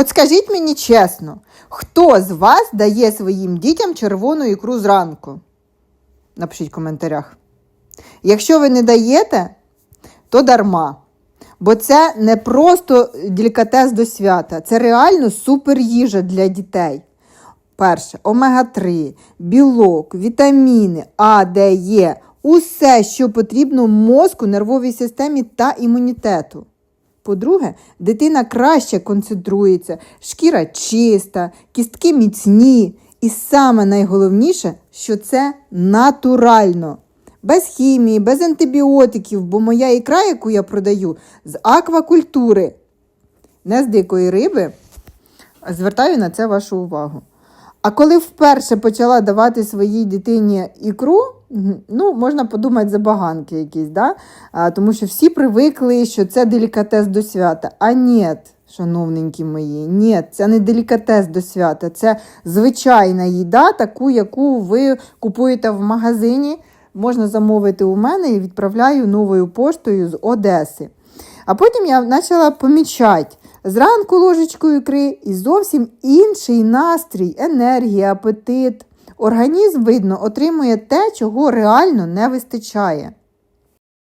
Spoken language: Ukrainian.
От скажіть мені чесно, хто з вас дає своїм дітям червону ікру зранку? Напишіть в коментарях. Якщо ви не даєте, то дарма. Бо це не просто делікатес до свята, це реально супер їжа для дітей. Перше, омега-3, білок, вітаміни, А, Д, Є, усе, що потрібно мозку, нервовій системі та імунітету. По-друге, дитина краще концентрується, шкіра чиста, кістки міцні. І саме найголовніше, що це натурально. Без хімії, без антибіотиків, бо моя ікра, яку я продаю, з аквакультури, не з дикої риби, звертаю на це вашу увагу. А коли вперше почала давати своїй дитині ікру, ну, можна подумати забаганки якісь, да? а, тому що всі привикли, що це делікатес до свята. А ні, шановненькі мої, ні, це не делікатес до свята, це звичайна їда, таку, яку ви купуєте в магазині. Можна замовити у мене і відправляю новою поштою з Одеси. А потім я почала помічати зранку ложечкою ікри і зовсім інший настрій, енергія, апетит. Організм, видно, отримує те, чого реально не вистачає.